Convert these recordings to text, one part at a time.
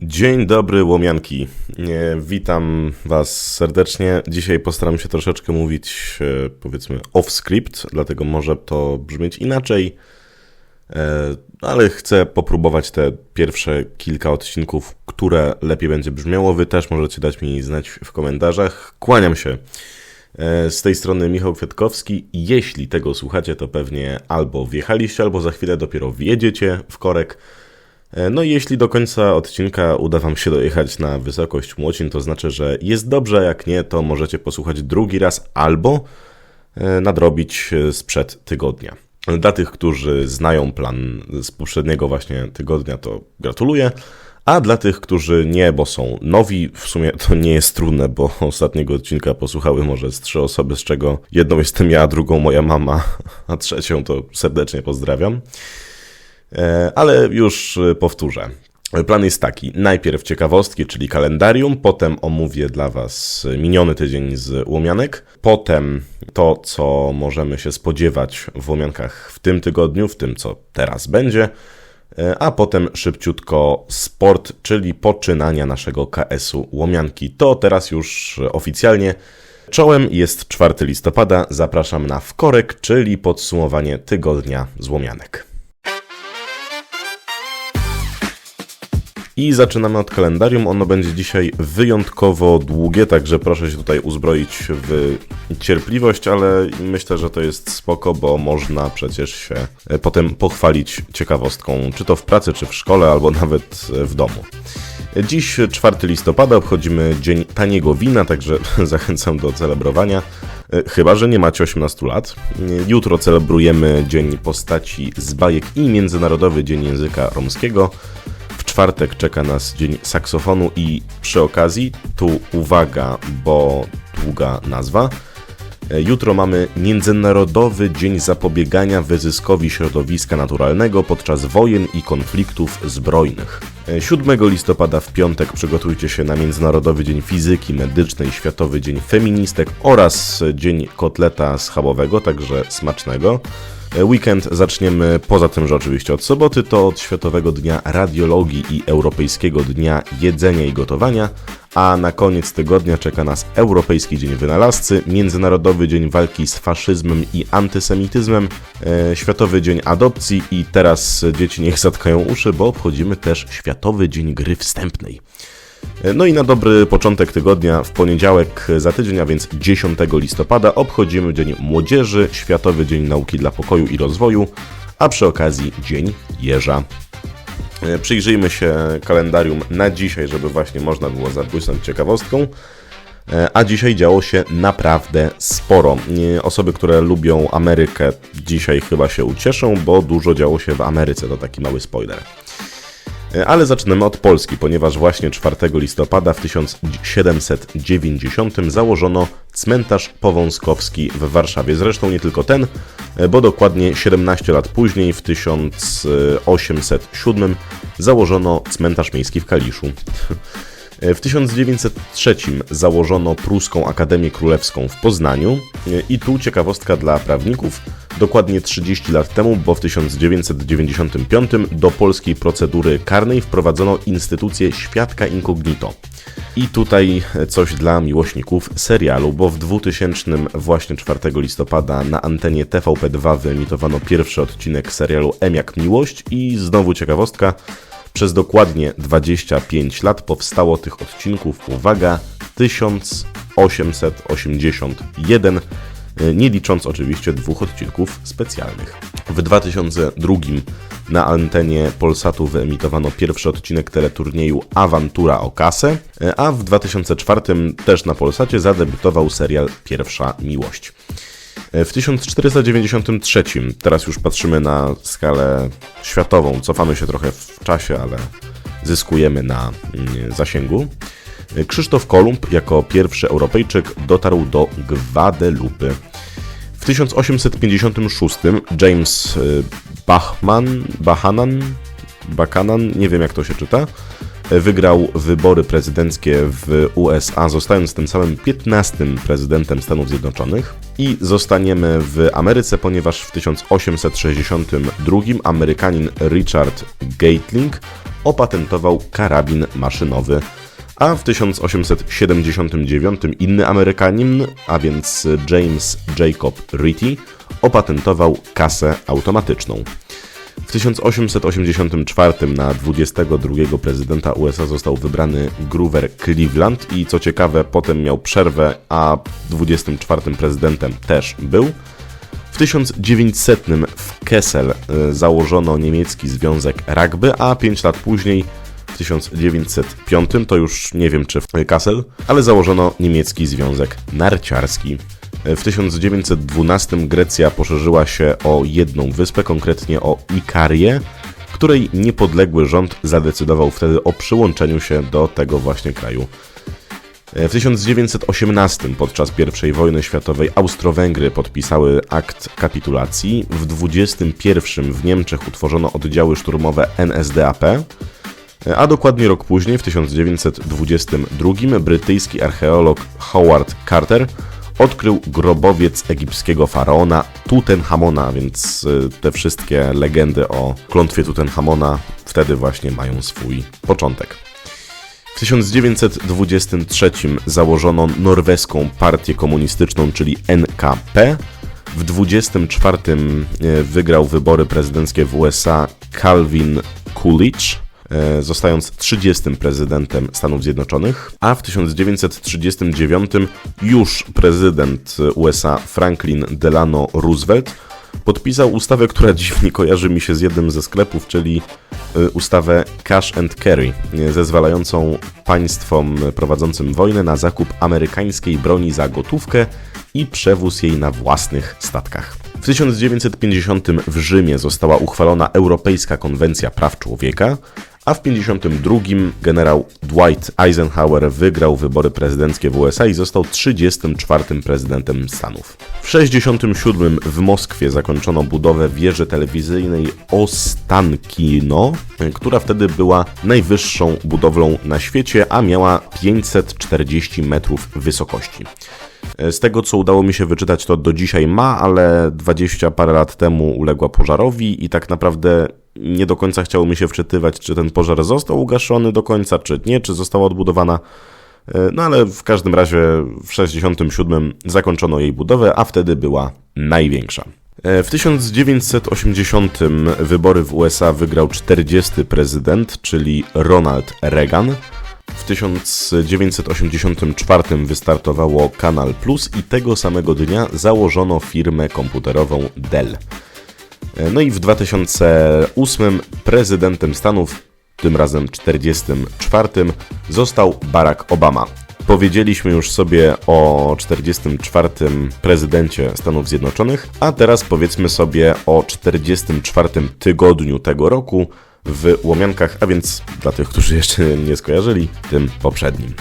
Dzień dobry, łomianki. Witam Was serdecznie. Dzisiaj postaram się troszeczkę mówić, e, powiedzmy, off-script, dlatego może to brzmieć inaczej, e, ale chcę popróbować te pierwsze kilka odcinków, które lepiej będzie brzmiało. Wy też możecie dać mi znać w komentarzach. Kłaniam się. E, Z tej strony Michał Kwiatkowski. Jeśli tego słuchacie, to pewnie albo wjechaliście, albo za chwilę dopiero wjedziecie w korek. E, No i jeśli do końca odcinka uda Wam się dojechać na wysokość Młocin, to znaczy, że jest dobrze, jak nie, to możecie posłuchać drugi raz albo e, nadrobić e, sprzed tygodnia. Dla tych, którzy znają plan z poprzedniego właśnie tygodnia, to gratuluję. A dla tych, którzy nie, bo są nowi, w sumie to nie jest trudne, bo ostatniego odcinka posłuchały może z trzy osoby, z czego jedną jestem ja, drugą moja mama, a trzecią to serdecznie pozdrawiam. E, ale już e, powtórzę. Plan jest taki. Najpierw ciekawostki, czyli kalendarium, potem omówię dla Was miniony tydzień z Łomianek, potem to, co możemy się spodziewać w Łomiankach w tym tygodniu, w tym, co teraz będzie, e, a potem szybciutko sport, czyli poczynania naszego KS-u Łomianki. To teraz już oficjalnie. Czołem jest 4 listopada, zapraszam na wkorek, czyli podsumowanie tygodnia z Łomianek. I zaczynamy od kalendarium. Ono będzie dzisiaj wyjątkowo długie, także proszę się tutaj uzbroić w cierpliwość, ale myślę, że to jest spoko, bo można przecież się e, potem pochwalić ciekawostką, czy to w pracy, czy w szkole, albo nawet w domu. Dziś 4 listopada obchodzimy Dzień Taniego Wina, także zachęcam do celebrowania. E, Chyba, że nie macie 18 lat. E, Jutro celebrujemy Dzień Postaci z bajek i Międzynarodowy Dzień Języka Romskiego. Czwartek czeka nas dzień saksofonu i przy okazji, tu uwaga, bo długa nazwa. E, Jutro mamy Międzynarodowy Dzień Zapobiegania Wyzyskowi Środowiska Naturalnego podczas wojen i konfliktów zbrojnych. E, 7 listopada w piątek przygotujcie się na Międzynarodowy Dzień Fizyki Medycznej, Światowy Dzień Feministek oraz Dzień Kotleta Schabowego, także smacznego. Weekend zaczniemy poza tym, że oczywiście od soboty, to od Światowego Dnia Radiologii i Europejskiego Dnia Jedzenia i Gotowania, a na koniec tygodnia czeka nas Europejski Dzień Wynalazcy, Międzynarodowy Dzień Walki z Faszyzmem i Antysemityzmem, e, Światowy Dzień Adopcji i teraz dzieci niech zatkają uszy, bo obchodzimy też Światowy Dzień Gry Wstępnej. No i na dobry początek tygodnia w poniedziałek za tydzień, a więc 10 listopada obchodzimy Dzień Młodzieży, Światowy Dzień Nauki dla Pokoju i Rozwoju, a przy okazji Dzień Jeża. E, Przyjrzyjmy się kalendarium na dzisiaj, żeby właśnie można było zabłysnąć ciekawostką. E, A dzisiaj działo się naprawdę sporo. E, Osoby, które lubią Amerykę, dzisiaj chyba się ucieszą, bo dużo działo się w Ameryce. To taki mały spoiler. E, Ale zaczynamy od Polski, ponieważ właśnie 4 listopada w 1790 założono cmentarz powązkowski w Warszawie. Zresztą nie tylko ten, e, bo dokładnie 17 lat później, w 1807 założono cmentarz miejski w Kaliszu. W 1903 założono Pruską Akademię Królewską w Poznaniu i tu ciekawostka dla prawników. Dokładnie 30 lat temu, bo w 1995 do polskiej procedury karnej wprowadzono instytucję świadka incognito. I tutaj coś dla miłośników serialu, bo w 2000 właśnie 4 listopada na antenie TVP2 wyemitowano pierwszy odcinek serialu M jak miłość i znowu ciekawostka, przez dokładnie 25 lat powstało tych odcinków, uwaga, 1881, e, nie licząc oczywiście dwóch odcinków specjalnych. W 2002 na antenie Polsatu wyemitowano pierwszy odcinek teleturnieju Awantura o kasę, e, a w 2004 też na Polsacie zadebiutował serial Pierwsza Miłość. W 1493, teraz już patrzymy na skalę światową, cofamy się trochę w czasie, ale zyskujemy na mm, zasięgu. Krzysztof Kolumb jako pierwszy Europejczyk dotarł do Gwadelupy. W 1856 James y, Bachman, Bahanan, Bakanan, nie wiem jak to się czyta, wygrał wybory prezydenckie w USA, zostając tym samym 15 prezydentem Stanów Zjednoczonych. I zostaniemy w Ameryce, ponieważ w 1862 Amerykanin Richard Gatling opatentował karabin maszynowy, a w 1879 inny Amerykanin, a więc James Jacob Ritty, opatentował kasę automatyczną. W 1884 na 22 prezydenta USA został wybrany Grover Cleveland i co ciekawe potem miał przerwę, a 24 prezydentem też był. W 1900 w Kessel y, założono niemiecki związek rugby, a 5 lat później w 1905 to już nie wiem czy w Kassel, ale założono niemiecki związek narciarski. W 1912 Grecja poszerzyła się o jedną wyspę, konkretnie o Ikarię, której niepodległy rząd zadecydował wtedy o przyłączeniu się do tego właśnie kraju. W 1918 podczas I wojny światowej Austro-Węgry podpisały akt kapitulacji. W 21 w Niemczech utworzono oddziały szturmowe NSDAP, a dokładnie rok później, w 1922, brytyjski archeolog Howard Carter odkrył grobowiec egipskiego faraona Tutenchamona, więc y, te wszystkie legendy o klątwie Tutenchamona wtedy właśnie mają swój początek. W 1923 założono norweską partię komunistyczną, czyli NKP. W 24 y, wygrał wybory prezydenckie w USA Calvin Coolidge. E, zostając 30. prezydentem Stanów Zjednoczonych, a w 1939 już prezydent USA Franklin Delano Roosevelt podpisał ustawę, która dziwnie kojarzy mi się z jednym ze sklepów, czyli e, ustawę Cash and Carry, e, zezwalającą państwom prowadzącym wojnę na zakup amerykańskiej broni za gotówkę i przewóz jej na własnych statkach. W 1950 w Rzymie została uchwalona Europejska Konwencja Praw Człowieka, a w 1952 generał Dwight Eisenhower wygrał wybory prezydenckie w USA i został 34. prezydentem Stanów. W 1967 w Moskwie zakończono budowę wieży telewizyjnej Ostankino, która wtedy była najwyższą budowlą na świecie, a miała 540 metrów wysokości. Z tego, co udało mi się wyczytać, to do dzisiaj ma, ale 20 parę lat temu uległa pożarowi i tak naprawdę nie do końca chciało mi się wczytywać, czy ten pożar został ugaszony do końca, czy nie, czy została odbudowana. E, no ale w każdym razie w 67 zakończono jej budowę, a wtedy była największa. E, w 1980 wybory w USA wygrał 40 prezydent, czyli Ronald Reagan. W 1984 wystartowało Kanal Plus i tego samego dnia założono firmę komputerową Dell. E, no i w 2008 prezydentem Stanów, tym razem 44, został Barack Obama. Powiedzieliśmy już sobie o 44 prezydencie Stanów Zjednoczonych, a teraz powiedzmy sobie o 44 tygodniu tego roku w Łomiankach, a więc dla tych, którzy jeszcze nie skojarzyli, tym poprzednim.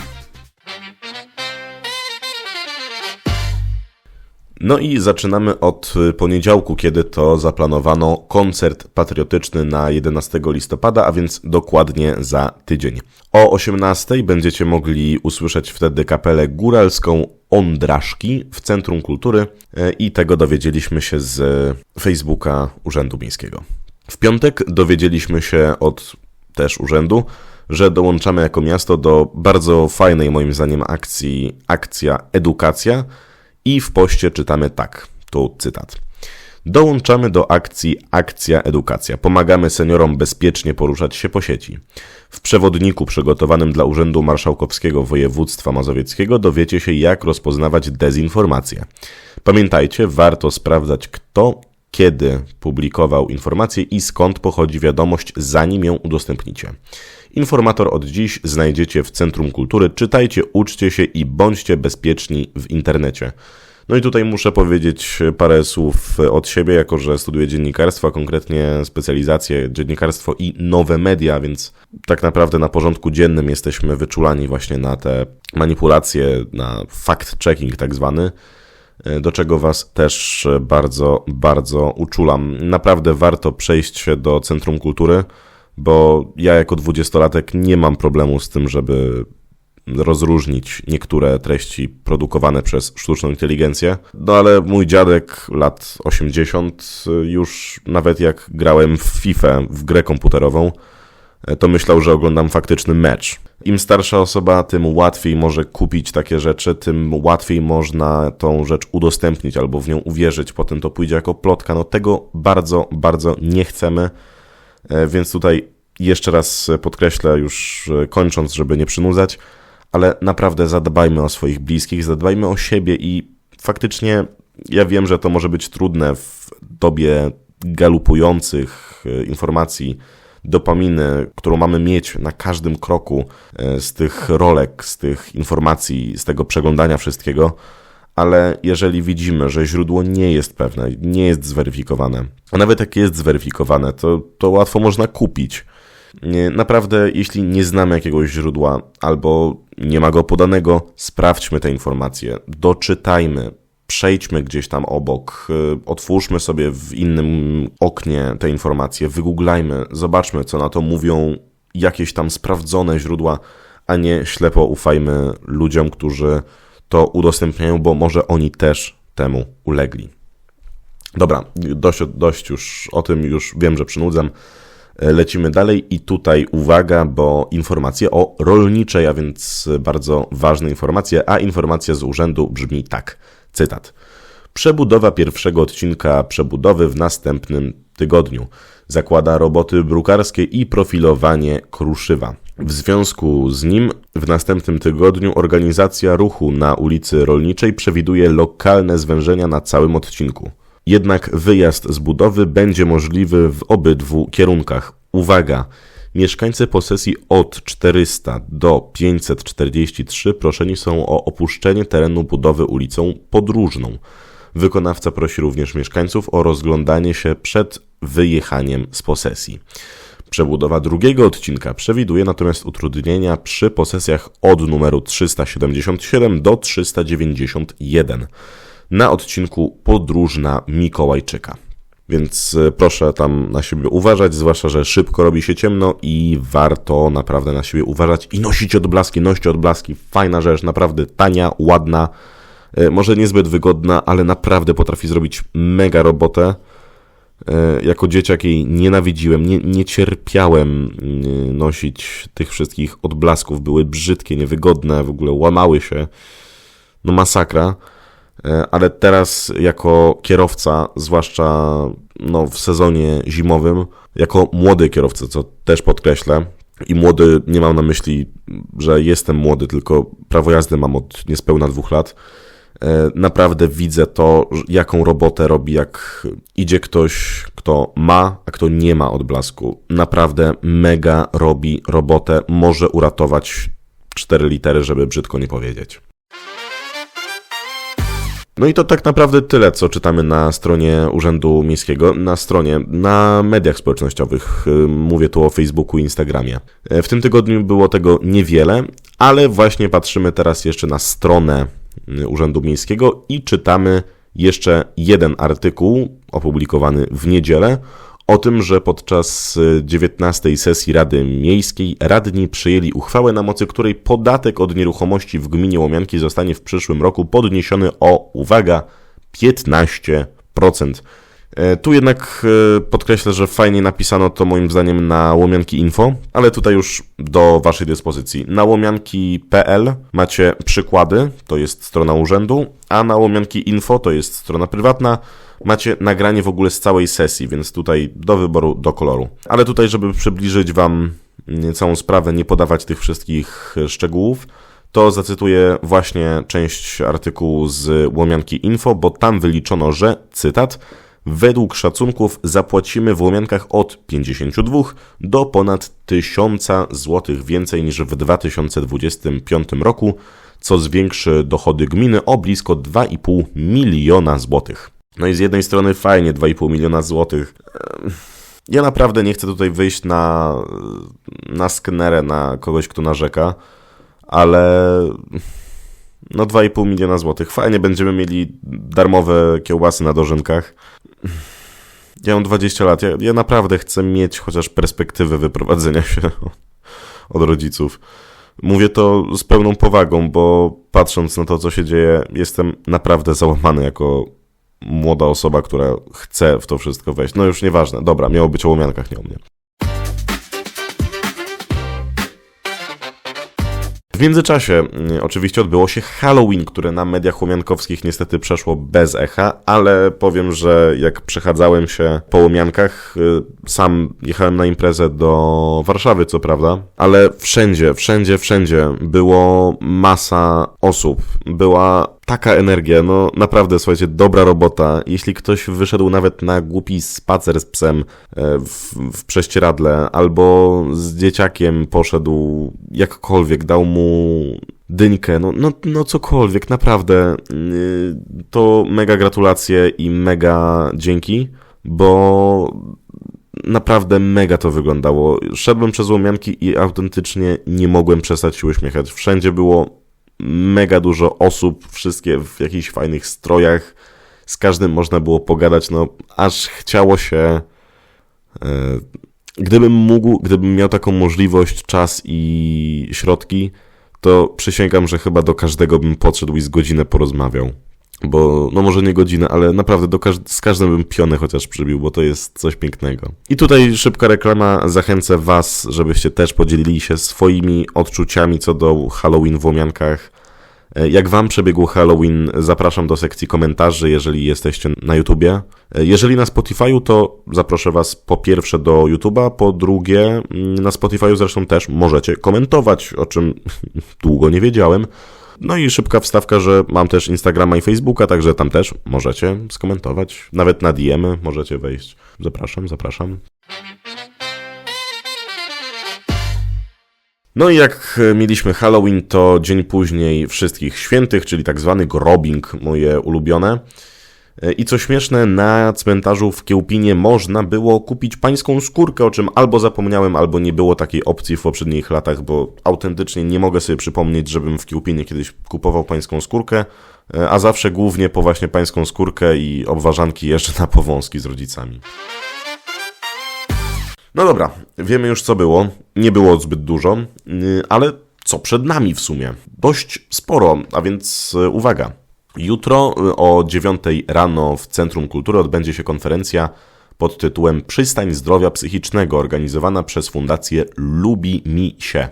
No i zaczynamy od poniedziałku, kiedy to zaplanowano koncert patriotyczny na 11 listopada, a więc dokładnie za tydzień. O 18 będziecie mogli usłyszeć wtedy kapelę góralską Ondraszki w Centrum Kultury e, i tego dowiedzieliśmy się z Facebooka Urzędu Miejskiego. W piątek dowiedzieliśmy się od też urzędu, że dołączamy jako miasto do bardzo fajnej moim zdaniem akcji Akcja Edukacja, i w poście czytamy tak, tu cytat. Dołączamy do akcji Akcja Edukacja. Pomagamy seniorom bezpiecznie poruszać się po sieci. W przewodniku przygotowanym dla Urzędu Marszałkowskiego Województwa Mazowieckiego dowiecie się, jak rozpoznawać dezinformację. Pamiętajcie, warto sprawdzać, kto kiedy publikował informację i skąd pochodzi wiadomość, zanim ją udostępnicie. Informator od dziś znajdziecie w Centrum Kultury. Czytajcie, uczcie się i bądźcie bezpieczni w internecie. No i tutaj muszę powiedzieć parę słów od siebie, jako że studiuję dziennikarstwo, a konkretnie specjalizację dziennikarstwo i nowe media, więc tak naprawdę na porządku dziennym jesteśmy wyczulani właśnie na te manipulacje, na fact-checking tak zwany do czego Was też bardzo, bardzo uczulam. Naprawdę warto przejść się do Centrum Kultury bo ja jako dwudziestolatek nie mam problemu z tym, żeby rozróżnić niektóre treści produkowane przez sztuczną inteligencję. No ale mój dziadek lat 80 już nawet jak grałem w FIFA, w grę komputerową, e, to myślał, że oglądam faktyczny mecz. Im starsza osoba, tym łatwiej może kupić takie rzeczy, tym łatwiej można tą rzecz udostępnić albo w nią uwierzyć. Potem to pójdzie jako plotka. No tego bardzo, bardzo nie chcemy, więc tutaj jeszcze raz podkreślę, już e, kończąc, żeby nie przynudzać, ale naprawdę zadbajmy o swoich bliskich, zadbajmy o siebie i faktycznie ja wiem, że to może być trudne w dobie galupujących e, informacji, dopaminy, którą mamy mieć na każdym kroku e, z tych rolek, z tych informacji, z tego przeglądania wszystkiego, ale jeżeli widzimy, że źródło nie jest pewne, nie jest zweryfikowane, a nawet jak jest zweryfikowane, to, to łatwo można kupić. Naprawdę, jeśli nie znamy jakiegoś źródła albo nie ma go podanego, sprawdźmy te informacje, doczytajmy, przejdźmy gdzieś tam obok, y, otwórzmy sobie w innym oknie te informacje, wygooglajmy, zobaczmy, co na to mówią jakieś tam sprawdzone źródła, a nie ślepo ufajmy ludziom, którzy to udostępniają, bo może oni też temu ulegli. Dobra, dość, dość już o tym, już wiem, że przynudzam. Lecimy dalej i tutaj uwaga, bo informacje o rolniczej, a więc bardzo ważne informacje, a informacja z urzędu brzmi tak. Cytat. Przebudowa pierwszego odcinka przebudowy w następnym tygodniu. Zakłada roboty brukarskie i profilowanie kruszywa. W związku z nim w następnym tygodniu organizacja ruchu na ulicy Rolniczej przewiduje lokalne zwężenia na całym odcinku. Jednak wyjazd z budowy będzie możliwy w obydwu kierunkach. Uwaga! Mieszkańcy posesji od 400 do 543 proszeni są o opuszczenie terenu budowy ulicą Podróżną. Wykonawca prosi również mieszkańców o rozglądanie się przed wyjechaniem z posesji. Przebudowa drugiego odcinka przewiduje natomiast utrudnienia przy posesjach od numeru 377 do 391 na odcinku Podróżna Mikołajczyka. Więc e, proszę tam na siebie uważać, zwłaszcza, że szybko robi się ciemno i warto naprawdę na siebie uważać i nosić odblaski, noście odblaski. Fajna rzecz, naprawdę tania, ładna, e, może niezbyt wygodna, ale naprawdę potrafi zrobić mega robotę. E, jako dzieciak jej nienawidziłem, nie, nie cierpiałem nosić tych wszystkich odblasków. Były brzydkie, niewygodne, w ogóle łamały się. No masakra. E, ale teraz jako kierowca, zwłaszcza no, w sezonie zimowym, jako młody kierowca, co też podkreślę, i młody nie mam na myśli, że jestem młody, tylko prawo jazdy mam od niespełna dwóch lat. E, naprawdę widzę to, jaką robotę robi, jak idzie ktoś, kto ma, a kto nie ma odblasku. Naprawdę mega robi robotę, może uratować cztery litery, żeby brzydko nie powiedzieć. No i to tak naprawdę tyle, co czytamy na stronie Urzędu Miejskiego, na stronie, na mediach społecznościowych. Y, mówię tu o Facebooku i Instagramie. E, w tym tygodniu było tego niewiele, ale właśnie patrzymy teraz jeszcze na stronę Urzędu Miejskiego i czytamy jeszcze jeden artykuł opublikowany w niedzielę o tym, że podczas 19 y, sesji Rady Miejskiej radni przyjęli uchwałę, na mocy której podatek od nieruchomości w gminie Łomianki zostanie w przyszłym roku podniesiony o, uwaga, 15%. E, tu jednak e, podkreślę, że fajnie napisano to moim zdaniem na Łomianki Info, ale tutaj już do Waszej dyspozycji. Na łomianki.pl macie przykłady, to jest strona urzędu, a na Łomianki Info, to jest strona prywatna, macie nagranie w ogóle z całej sesji, więc tutaj do wyboru, do koloru. Ale tutaj, żeby przybliżyć Wam całą sprawę, nie podawać tych wszystkich szczegółów, to zacytuję właśnie część artykułu z Łomianki Info, bo tam wyliczono, że, cytat, Według szacunków zapłacimy w Łomiankach od 52 do ponad 1000 zł więcej niż w 2025 roku, co zwiększy dochody gminy o blisko 2,5 miliona złotych. No i z jednej strony fajnie 2,5 miliona złotych. Ja naprawdę nie chcę tutaj wyjść na, na sknerę, na kogoś, kto narzeka, ale no 2,5 miliona złotych. Fajnie będziemy mieli darmowe kiełbasy na dożynkach. Ja mam 20 lat. Ja, ja naprawdę chcę mieć chociaż perspektywę wyprowadzenia się od rodziców. Mówię to z pełną powagą, bo patrząc na to, co się dzieje, jestem naprawdę załamany jako młoda osoba, która chce w to wszystko wejść. No już nieważne. Dobra, miało być o łomiankach, nie o mnie. Międzyczasie mm, oczywiście odbyło się Halloween, które na mediach łomiankowskich niestety przeszło bez echa, ale powiem, że jak przechadzałem się po łomiankach, y, sam jechałem na imprezę do Warszawy, co prawda, ale wszędzie, wszędzie, wszędzie było masa osób. Była taka energia, no naprawdę, słuchajcie, dobra robota. Jeśli ktoś wyszedł nawet na głupi spacer z psem e, w, w prześcieradle, albo z dzieciakiem poszedł jakkolwiek, dał mu dyńkę, no, no, no cokolwiek, naprawdę, y, to mega gratulacje i mega dzięki, bo naprawdę mega to wyglądało. Szedłem przez łomianki i autentycznie nie mogłem przestać się uśmiechać. Wszędzie było mega dużo osób, wszystkie w jakichś fajnych strojach. Z każdym można było pogadać, no aż chciało się. E, gdybym mógł, gdybym miał taką możliwość, czas i środki, to przysięgam, że chyba do każdego bym podszedł i z godzinę porozmawiał bo no może nie godzinę, ale naprawdę do każ z każdym bym pionę chociaż przybił, bo to jest coś pięknego. I tutaj szybka reklama, zachęcę Was, żebyście też podzielili się swoimi odczuciami co do Halloween w Łomiankach. E, jak Wam przebiegł Halloween, zapraszam do sekcji komentarzy, jeżeli jesteście na YouTubie. E, jeżeli na Spotify'u, to zaproszę Was po pierwsze do YouTube'a, po drugie mm, na Spotify'u zresztą też możecie komentować, o czym długo nie wiedziałem. No i szybka wstawka, że mam też Instagrama i Facebooka, także tam też możecie skomentować. Nawet na DM możecie wejść. Zapraszam, zapraszam. No i jak mieliśmy Halloween, to dzień później wszystkich świętych, czyli tak zwany grobing, moje ulubione. I co śmieszne, na cmentarzu w Kiełpinie można było kupić pańską skórkę, o czym albo zapomniałem, albo nie było takiej opcji w poprzednich latach, bo autentycznie nie mogę sobie przypomnieć, żebym w Kiełpinie kiedyś kupował pańską skórkę, a zawsze głównie po właśnie pańską skórkę i obważanki jeszcze na powązki z rodzicami. No dobra, wiemy już co było. Nie było zbyt dużo, ale co przed nami w sumie? Dość sporo, a więc uwaga. Jutro y, o 9 rano w Centrum Kultury odbędzie się konferencja pod tytułem Przystań Zdrowia Psychicznego, organizowana przez Fundację Lubi Mi się.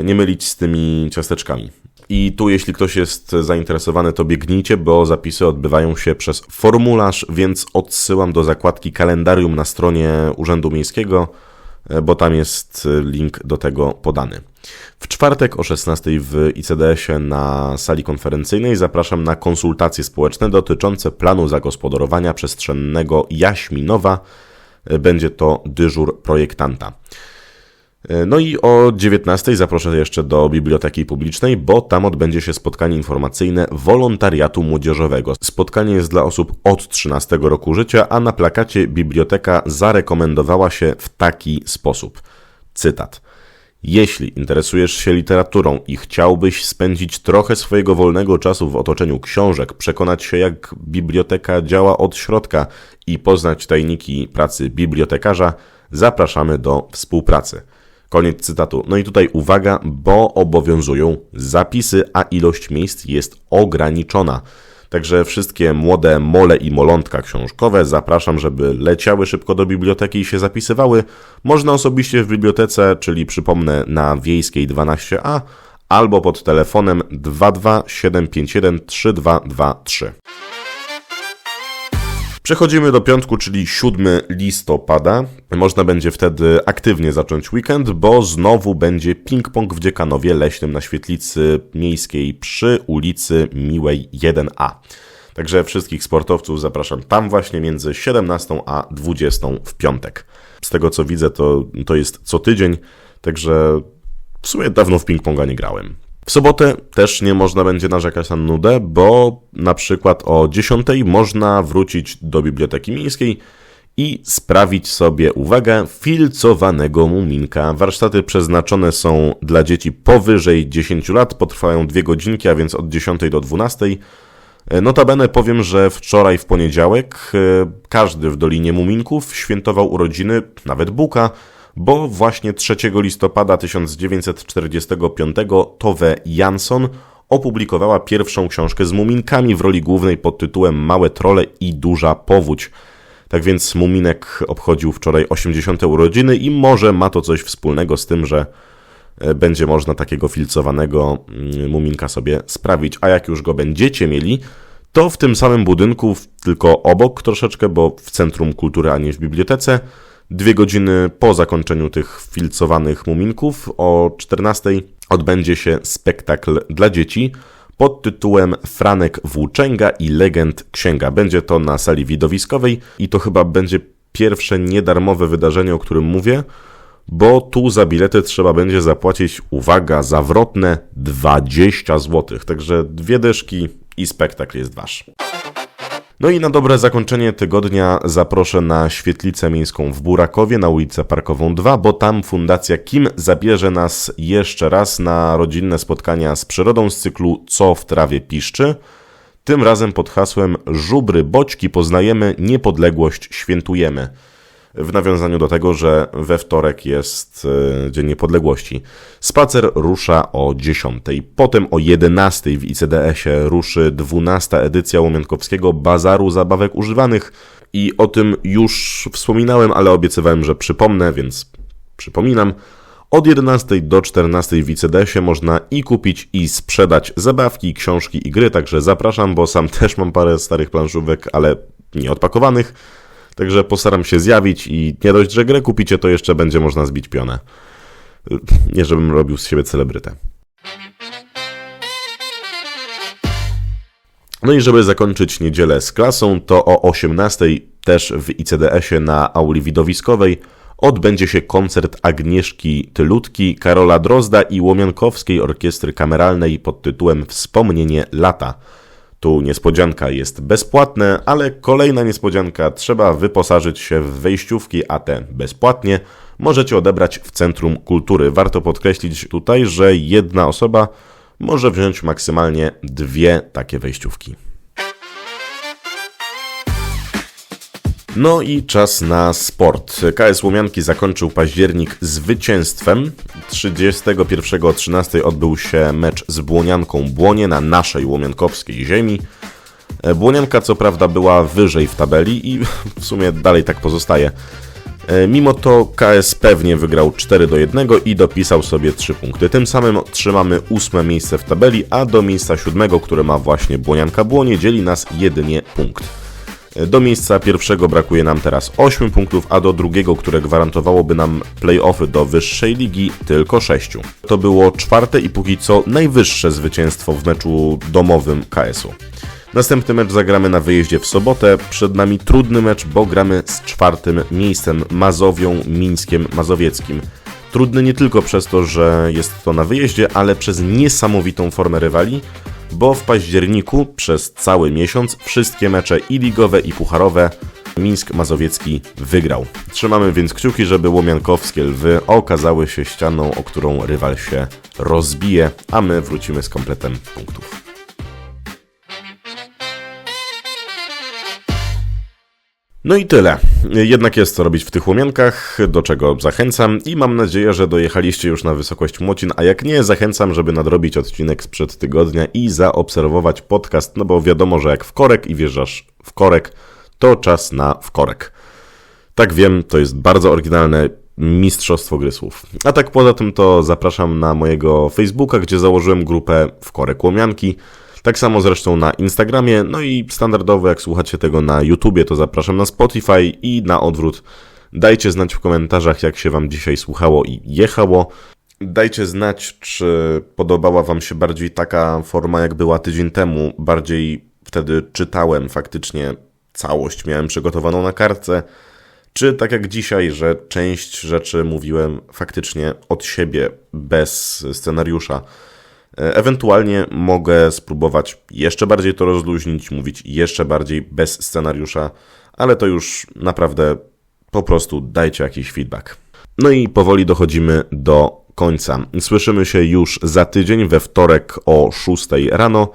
Y, nie mylić z tymi ciasteczkami. I tu, jeśli ktoś jest zainteresowany, to biegnijcie, bo zapisy odbywają się przez formularz, więc odsyłam do zakładki kalendarium na stronie Urzędu Miejskiego, y, bo tam jest link do tego podany. W czwartek o 16 w ICDS-ie na sali konferencyjnej zapraszam na konsultacje społeczne dotyczące planu zagospodarowania przestrzennego Jaśminowa. Będzie to dyżur projektanta. No i o 19 zaproszę jeszcze do Biblioteki Publicznej, bo tam odbędzie się spotkanie informacyjne wolontariatu młodzieżowego. Spotkanie jest dla osób od 13 roku życia, a na plakacie biblioteka zarekomendowała się w taki sposób. Cytat. Jeśli interesujesz się literaturą i chciałbyś spędzić trochę swojego wolnego czasu w otoczeniu książek, przekonać się jak biblioteka działa od środka i poznać tajniki pracy bibliotekarza, zapraszamy do współpracy. Koniec cytatu. No i tutaj uwaga, bo obowiązują zapisy, a ilość miejsc jest ograniczona. Także wszystkie młode mole i molątka książkowe zapraszam, żeby leciały szybko do biblioteki i się zapisywały. Można osobiście w bibliotece, czyli przypomnę na Wiejskiej 12a, albo pod telefonem 22751 3223. Przechodzimy do piątku, czyli 7 listopada. Można będzie wtedy aktywnie zacząć weekend, bo znowu będzie ping-pong w Dziekanowie Leśnym na świetlicy miejskiej przy ulicy Miłej 1A. Także wszystkich sportowców zapraszam tam właśnie między 17 a 20 w piątek. Z tego co widzę, to, to jest co tydzień, także w sumie dawno w ping-ponga nie grałem. W sobotę też nie można będzie narzekać na nudę, bo na przykład o 10 można wrócić do Biblioteki Miejskiej i sprawić sobie, uwagę, filcowanego muminka. Warsztaty przeznaczone są dla dzieci powyżej 10 lat, potrwają dwie godzinki, a więc od 10 do 12. Notabene powiem, że wczoraj w poniedziałek e, każdy w Dolinie Muminków świętował urodziny, nawet Buka, bo właśnie 3 listopada 1945 Tove Jansson opublikowała pierwszą książkę z muminkami w roli głównej pod tytułem Małe trole i duża powódź. Tak więc Muminek obchodził wczoraj 80. urodziny i może ma to coś wspólnego z tym, że e, będzie można takiego filcowanego mm, muminka sobie sprawić. A jak już go będziecie mieli, to w tym samym budynku, tylko obok troszeczkę, bo w Centrum Kultury, a nie w bibliotece, dwie godziny po zakończeniu tych filcowanych muminków o 14 odbędzie się spektakl dla dzieci pod tytułem Franek Włóczęga i Legend Księga. Będzie to na sali widowiskowej i to chyba będzie pierwsze niedarmowe wydarzenie, o którym mówię, bo tu za bilety trzeba będzie zapłacić, uwaga, zawrotne 20 zł. Także dwie dyszki i spektakl jest wasz. No i na dobre zakończenie tygodnia zaproszę na świetlicę miejską w Burakowie na ulicę Parkową 2, bo tam Fundacja Kim zabierze nas jeszcze raz na rodzinne spotkania z przyrodą z cyklu Co w trawie piszczy. Tym razem pod hasłem Żubry Boćki poznajemy, niepodległość świętujemy w nawiązaniu do tego, że we wtorek jest e, Dzień Niepodległości. Spacer rusza o 10. Potem o 11 w ICDS-ie ruszy 12 edycja Łomiankowskiego Bazaru Zabawek Używanych i o tym już wspominałem, ale obiecywałem, że przypomnę, więc przypominam. Od 11 do 14 w ICDS-ie można i kupić, i sprzedać zabawki, książki i gry, także zapraszam, bo sam też mam parę starych planszówek, ale nieodpakowanych Także postaram się zjawić i nie dość, że grę kupicie, to jeszcze będzie można zbić pionę. Nie żebym robił z siebie celebrytę. No i żeby zakończyć niedzielę z klasą, to o 18 też w ICDS-ie na auli widowiskowej odbędzie się koncert Agnieszki Tylutki, Karola Drozda i Łomiankowskiej Orkiestry Kameralnej pod tytułem Wspomnienie lata. Tu niespodzianka jest bezpłatne, ale kolejna niespodzianka trzeba wyposażyć się w wejściówki, a te bezpłatnie możecie odebrać w Centrum Kultury. Warto podkreślić tutaj, że jedna osoba może wziąć maksymalnie dwie takie wejściówki. No i czas na sport. KS Łomianki zakończył październik zwycięstwem. 31.13 odbył się mecz z Błonianką Błonie na naszej łomiankowskiej ziemi. E, Błonianka co prawda była wyżej w tabeli i w sumie dalej tak pozostaje. E, mimo to KS pewnie wygrał 4 do 1 i dopisał sobie 3 punkty. Tym samym trzymamy ósme miejsce w tabeli, a do miejsca siódmego, które ma właśnie Błonianka Błonie, dzieli nas jedynie punkt. Do miejsca pierwszego brakuje nam teraz 8 punktów, a do drugiego, które gwarantowałoby nam playoffy do wyższej ligi, tylko 6. To było czwarte i póki co najwyższe zwycięstwo w meczu domowym KS-u. Następny mecz zagramy na wyjeździe w sobotę. Przed nami trudny mecz, bo gramy z czwartym miejscem Mazowią Mińskiem Mazowieckim. Trudny nie tylko przez to, że jest to na wyjeździe, ale przez niesamowitą formę rywali, bo w październiku przez cały miesiąc wszystkie mecze i ligowe i pucharowe Mińsk Mazowiecki wygrał. Trzymamy więc kciuki, żeby łomiankowskie lwy okazały się ścianą, o którą rywal się rozbije, a my wrócimy z kompletem punktów. No i tyle. Jednak jest co robić w tych łomiankach, do czego zachęcam i mam nadzieję, że dojechaliście już na wysokość Młocin, a jak nie, zachęcam, żeby nadrobić odcinek sprzed tygodnia i zaobserwować podcast, no bo wiadomo, że jak w korek i wjeżdżasz w korek, to czas na wkorek. Tak wiem, to jest bardzo oryginalne mistrzostwo gry słów. A tak poza tym to zapraszam na mojego Facebooka, gdzie założyłem grupę w korek łomianki, tak samo zresztą na Instagramie, no i standardowo jak słuchacie tego na YouTubie, to zapraszam na Spotify i na odwrót. Dajcie znać w komentarzach, jak się Wam dzisiaj słuchało i jechało. Dajcie znać, czy podobała Wam się bardziej taka forma, jak była tydzień temu. Bardziej wtedy czytałem faktycznie całość, miałem przygotowaną na kartce. Czy tak jak dzisiaj, że część rzeczy mówiłem faktycznie od siebie, bez scenariusza. E, ewentualnie mogę spróbować jeszcze bardziej to rozluźnić, mówić jeszcze bardziej bez scenariusza, ale to już naprawdę po prostu dajcie jakiś feedback. No i powoli dochodzimy do końca. Słyszymy się już za tydzień we wtorek o 6 rano.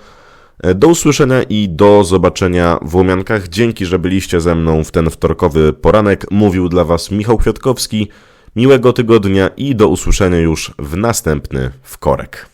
E, do usłyszenia i do zobaczenia w Łomiankach. Dzięki, że byliście ze mną w ten wtorkowy poranek. Mówił dla Was Michał Kwiatkowski. Miłego tygodnia i do usłyszenia już w następny wkorek.